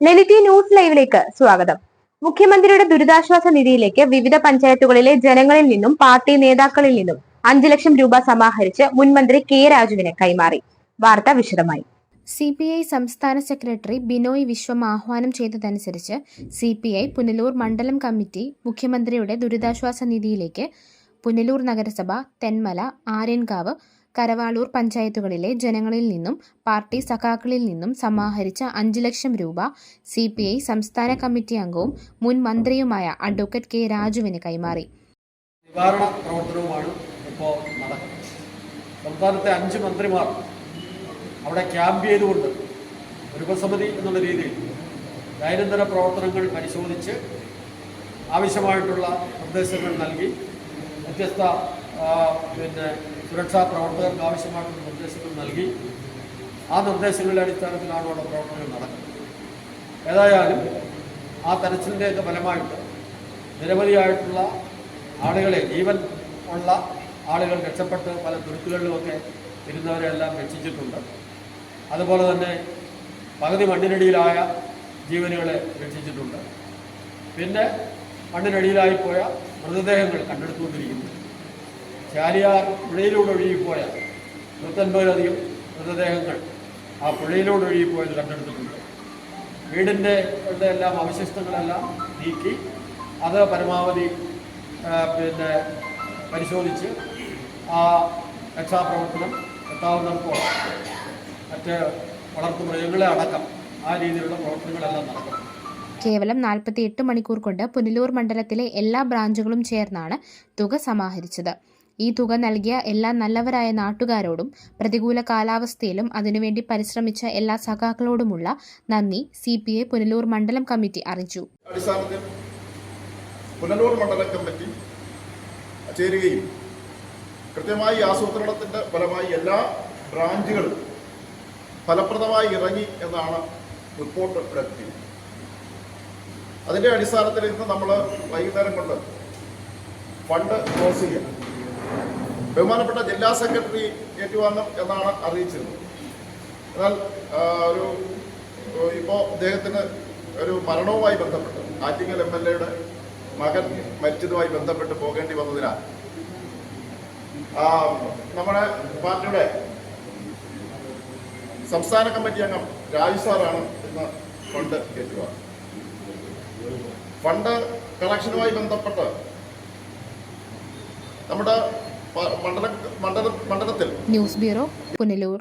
ലെനിറ്റി news ലൈവിലേക്ക് സ്വാഗതം. മുഖ്യമന്ത്രിയുടെ ദുരിതാശ്വാസ നിധിയിലേക്ക് വിവിധ പഞ്ചായത്തുകളിലെ ജനങ്ങളിൽ നിന്നും പാർട്ടി നേതാക്കളിൽ നിന്നും അഞ്ചു ലക്ഷം രൂപ സമാഹരിച്ച് മുൻമന്ത്രി കെ രാജുവിനെ കൈമാറി. വാർത്ത വിശദമായി. സി പി ഐ സംസ്ഥാന സെക്രട്ടറി ബിനോയ് വിശ്വം ആഹ്വാനം ചെയ്തതനുസരിച്ച് സി പി ഐ പുനലൂർ മണ്ഡലം കമ്മിറ്റി മുഖ്യമന്ത്രിയുടെ ദുരിതാശ്വാസ നിധിയിലേക്ക് പുനലൂർ നഗരസഭ തെന്മല ആര്യൻകാവ് കരവാളൂർ പഞ്ചായത്തുകളിലെ ജനങ്ങളിൽ നിന്നും പാർട്ടി സഖാക്കളിൽ നിന്നും സമാഹരിച്ച അഞ്ച് ലക്ഷം രൂപ സി സംസ്ഥാന കമ്മിറ്റി അംഗവും മുൻ മന്ത്രിയുമായ അഡ്വക്കേറ്റ് കെ രാജുവിന് കൈമാറി. നിവാരണ പ്രവർത്തനവുമാണ് ഇപ്പോൾ നടക്കുന്നത് സംസ്ഥാനത്തെ അഞ്ച് മന്ത്രിമാർ അവിടെ ക്യാമ്പ് ചെയ്തുകൊണ്ട് ഉപസമിതി എന്നുള്ള രീതിയിൽ ദൈനംദിന പ്രവർത്തനങ്ങൾ പരിശോധിച്ച് ആവശ്യമായിട്ടുള്ള നിർദ്ദേശങ്ങൾ നൽകി വ്യത്യസ്ത പിന്നെ സുരക്ഷാ പ്രവർത്തകർക്ക് ആവശ്യമായിട്ടുള്ള നിർദ്ദേശങ്ങൾ നൽകി. ആ നിർദ്ദേശങ്ങളുടെ അടിസ്ഥാനത്തിലാണ് അവിടെ പ്രവർത്തനങ്ങൾ നടക്കുന്നത്. ഏതായാലും ആ തെരച്ചിലിന്റെയൊക്കെ ഫലമായിട്ട് നിരവധിയായിട്ടുള്ള ആളുകളെ ജീവൻ ഉള്ള ആളുകൾ രക്ഷപ്പെട്ട് പല തുരുത്തുകളിലുമൊക്കെ ഇരുന്നവരെല്ലാം രക്ഷിച്ചിട്ടുണ്ട്. അതുപോലെ തന്നെ പകുതി മണ്ണിനടിയിലായ ജീവനുകളെ രക്ഷിച്ചിട്ടുണ്ട്. പിന്നെ മണ്ണിനടിയിലായി പോയ മൃതദേഹങ്ങൾ കണ്ടെടുത്തുകൊണ്ടിരിക്കുന്നു. ചാലിയാർ പുഴയിലൂടെ ഒഴുകിപ്പോയ നൂറ്റൻപതിലധികം മൃതദേഹങ്ങൾ ആ പുഴയിലൂടെ ഒഴുകിപ്പോയത് കണ്ടെടുത്തിട്ടുണ്ട്. വീടിന്റെ എല്ലാം അവശിഷ്ടങ്ങളെല്ലാം നീക്കി അത് പരമാവധി പിന്നെ പരിശോധിച്ച് ആ രക്ഷാപ്രവർത്തനം എത്താവുന്നിടത്തോളം മറ്റ് വളർത്തുമൃഗങ്ങളെ അടക്കം ആ രീതിയിലുള്ള പ്രവർത്തനങ്ങളെല്ലാം നടക്കും കേവലം 48 മണിക്കൂർ കൊണ്ട് പുനലൂർ മണ്ഡലത്തിലെ എല്ലാ ബ്രാഞ്ചുകളും ചേർന്നാണ് തുക സമാഹരിച്ചത്. ഈ തുക നൽകിയ എല്ലാ നല്ലവരായ നാട്ടുകാരോടും പ്രതികൂല കാലാവസ്ഥയിലും അതിനുവേണ്ടി പരിശ്രമിച്ച എല്ലാ സഖാക്കളോടുമുള്ള നന്ദി സി പി ഐ പുനലൂർ മണ്ഡലം കമ്മിറ്റി അറിയിച്ചു. പുനലൂർ മണ്ഡലം കമ്മിറ്റി ചേരുകയും കൃത്യമായി ആസൂത്രണത്തിന്റെ ഫലമായി എല്ലാ ബ്രാഞ്ചുകളും ഫലപ്രദമായി ഇറങ്ങി എന്നാണ് റിപ്പോർട്ട് പ്രകടിപ്പിക്കുന്നത് അതിന്റെ അടിസ്ഥാനത്തിൽ ഇന്ന് നമ്മൾ വൈകുന്നേരം കൊണ്ട് ഫണ്ട് ക്ലോസ് ചെയ്യാം ബഹുമാനപ്പെട്ട ജില്ലാ സെക്രട്ടറി ഏറ്റുവാങ്ങും എന്നാണ് അറിയിച്ചിരുന്നത് എന്നാൽ ഒരു ഇപ്പോൾ അദ്ദേഹത്തിന് ഒരു മരണവുമായി ബന്ധപ്പെട്ട് ആറ്റിങ്ങൽ എം എൽ എയുടെ മകൻ മരിച്ചതുമായി ബന്ധപ്പെട്ട് പോകേണ്ടി വന്നതിനാൽ നമ്മുടെ പാർട്ടിയുടെ സംസ്ഥാന കമ്മിറ്റി അംഗം രാജു സാറാണ് ഇന്ന് ഫണ്ട് ഏറ്റുവാങ്ങുന്നത്. ഫണ്ട് കളക്ഷനുമായി ബന്ധപ്പെട്ട് നമ്മുടെ മണ്ഡല മണ്ഡല മണ്ഡലത്തിൽ ന്യൂസ് ബ്യൂറോ പുനലൂർ.